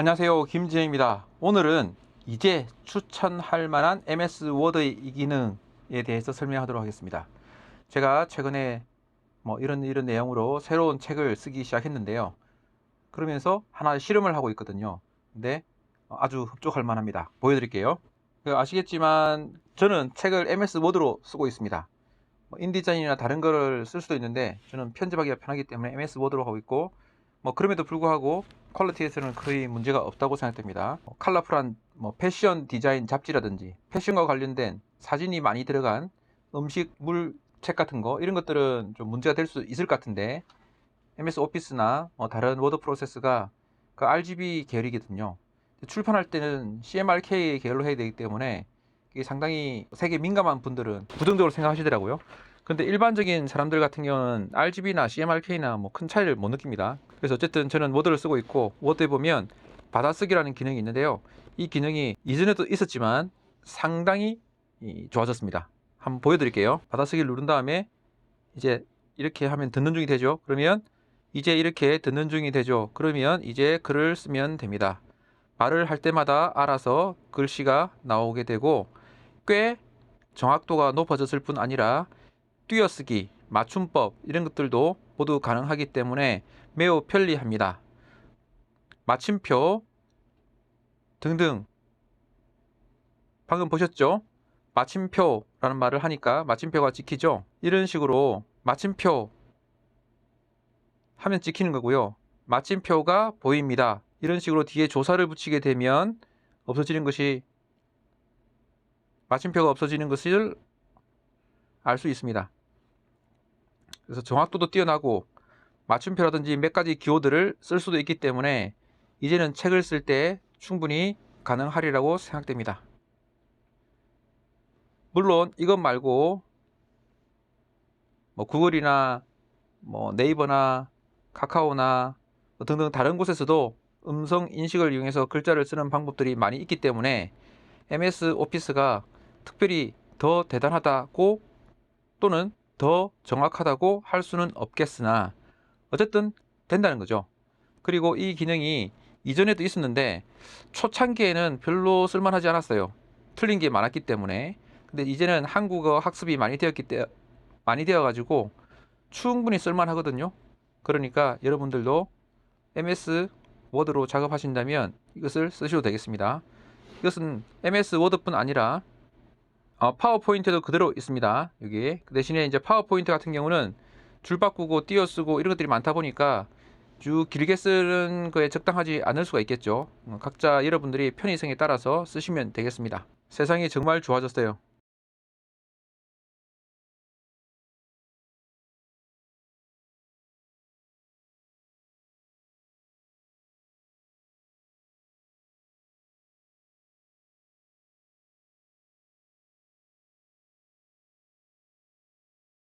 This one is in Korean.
안녕하세요. 김진영입니다. 오늘은 이제 추천할 만한 MS 워드의 이 기능에 대해서 설명하도록 하겠습니다. 제가 최근에 뭐 이런 이런 내용으로 새로운 책을 쓰기 시작했는데요. 그러면서 하나 실험을 하고 있거든요. 근데 아주 흡족할 만합니다. 보여드릴게요. 그 아시겠지만 저는 책을 MS 워드로 쓰고 있습니다. 뭐 인디자인이나 다른 거를 쓸 수도 있는데 저는 편집하기가 편하기 때문에 MS 워드로 하고 있고 뭐 그럼에도 불구하고 퀄리티에서는 거의 문제가 없다고 생각됩니다. 뭐 컬러풀한 뭐 패션 디자인 잡지라든지 패션과 관련된 사진이 많이 들어간 음식 물 책 같은 거 이런 것들은 좀 문제가 될 수 있을 것 같은데 MS 오피스나 뭐 다른 워드 프로세스가 그 RGB 계열이거든요. 출판할 때는 CMYK 계열로 해야 되기 때문에 상당히 색에 민감한 분들은 부정적으로 생각하시더라고요. 근데 일반적인 사람들 같은 경우는 RGB나 CMYK나 뭐 큰 차이를 못 느낍니다. 그래서 어쨌든 저는 워드를 쓰고 있고 워드에 보면 받아쓰기라는 기능이 있는데요. 이 기능이 이전에도 있었지만 상당히 이, 좋아졌습니다. 한번 보여드릴게요. 받아쓰기를 누른 다음에 이제 이렇게 하면 듣는 중이 되죠. 그러면 이제 이렇게 듣는 중이 되죠. 그러면 이제 글을 쓰면 됩니다. 말을 할 때마다 알아서 글씨가 나오게 되고 꽤 정확도가 높아졌을 뿐 아니라 띄어쓰기, 맞춤법 이런 것들도 모두 가능하기 때문에 매우 편리합니다. 마침표 등등 방금 보셨죠? 마침표라는 말을 하니까 마침표가 찍히죠? 이런 식으로 마침표 하면 찍히는 거고요. 마침표가 보입니다. 이런 식으로 뒤에 조사를 붙이게 되면 없어지는 것이 마침표가 없어지는 것을 알 수 있습니다. 그래서 정확도도 뛰어나고 맞춤표라든지 몇 가지 기호들을 쓸 수도 있기 때문에 이제는 책을 쓸 때 충분히 가능하리라고 생각됩니다. 물론 이것 말고 뭐 구글이나 뭐 네이버나 카카오나 뭐 등등 다른 곳에서도 음성 인식을 이용해서 글자를 쓰는 방법들이 많이 있기 때문에 MS 오피스가 특별히 더 대단하다고 또는 더 정확하다고 할 수는 없겠으나 어쨌든 된다는 거죠. 그리고 이 기능이 이전에도 있었는데 초창기에는 별로 쓸만하지 않았어요. 틀린 게 많았기 때문에. 근데 이제는 한국어 학습이 많이 되었기 때 많이 되어 가지고 충분히 쓸만하거든요. 그러니까 여러분들도 MS 워드로 작업하신다면 이것을 쓰셔도 되겠습니다. 이것은 MS 워드뿐 아니라 어, 파워포인트도 그대로 있습니다. 여기 그 대신에 이제 파워포인트 같은 경우는 줄 바꾸고 띄어쓰고 이런 것들이 많다 보니까 쭉 길게 쓰는 거에 적당하지 않을 수가 있겠죠. 어, 각자 여러분들이 편의성에 따라서 쓰시면 되겠습니다. 세상이 정말 좋아졌어요.